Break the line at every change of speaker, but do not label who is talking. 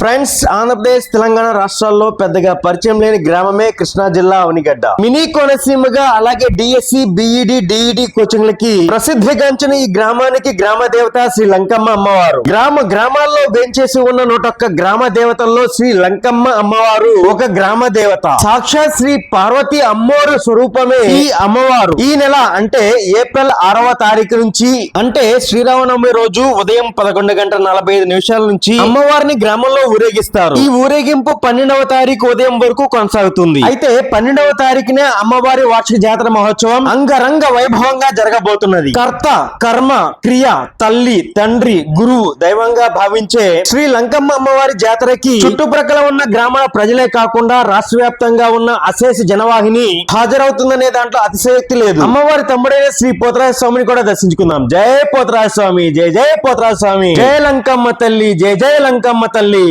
Friends Andhra Pradesh Telangana రాష్ట్రాల్లో పెద్దగా పరిచయం లేని గ్రామమే కృష్ణా జిల్లా అవనిగడ్డ. మినీ కోనసీమగా అలాగే డిఎస్సి బిఈడి డిఈడి కోచింగ్లకి ప్రసిద్ధిగాంచిన ఈ గ్రామానికి గ్రామ దేవత శ్రీ లంకమ్మ అమ్మవారు. గ్రామ గ్రామాల్లో వేంచేసి ఉన్న నూటొక్క గ్రామ దేవతల్లో శ్రీ లంకమ్మ అమ్మవారు ఒక గ్రామ దేవత. సాక్షాత్ శ్రీ పార్వతి అమ్మవారు స్వరూపమే ఈ అమ్మవారు. ఈ నెల అంటే ఏప్రిల్ ఆరవ తారీఖు నుంచి అంటే శ్రీరామనవమి రోజు ఉదయం పదకొండు గంటల నలభై ఐదు నిమిషాల నుంచి అమ్మవారిని గ్రామంలో ఊరేగిస్తారు. ఈ ఊరేగింపు పన్నెండవ తారీఖు ఉదయం వరకు కొనసాగుతుంది. అయితే పన్నెండవ తారీఖునే అమ్మవారి వార్షిక జాతర మహోత్సవం అంగరంగ వైభవంగా జరగబోతున్నది. కర్త కర్మ క్రియ తల్లి తండ్రి గురువు దైవంగా భావించే శ్రీ లంకమ్మ అమ్మవారి జాతరకి చుట్టుప్రక్కల ఉన్న గ్రామాల ప్రజలే కాకుండా రాష్ట్ర వ్యాప్తంగా ఉన్న అశేష జనవాహిని హాజరవుతుందనే దాంట్లో అతిశయోక్తి లేదు. అమ్మవారి తమ్ముడైన శ్రీ పోతరాజ స్వామిని కూడా దర్శించుకుందాం. జై పోతరాజ స్వామి జై జై పోతరాజ స్వామి. జై లంకమ్మ తల్లి జై జై లంకమ్మ తల్లి.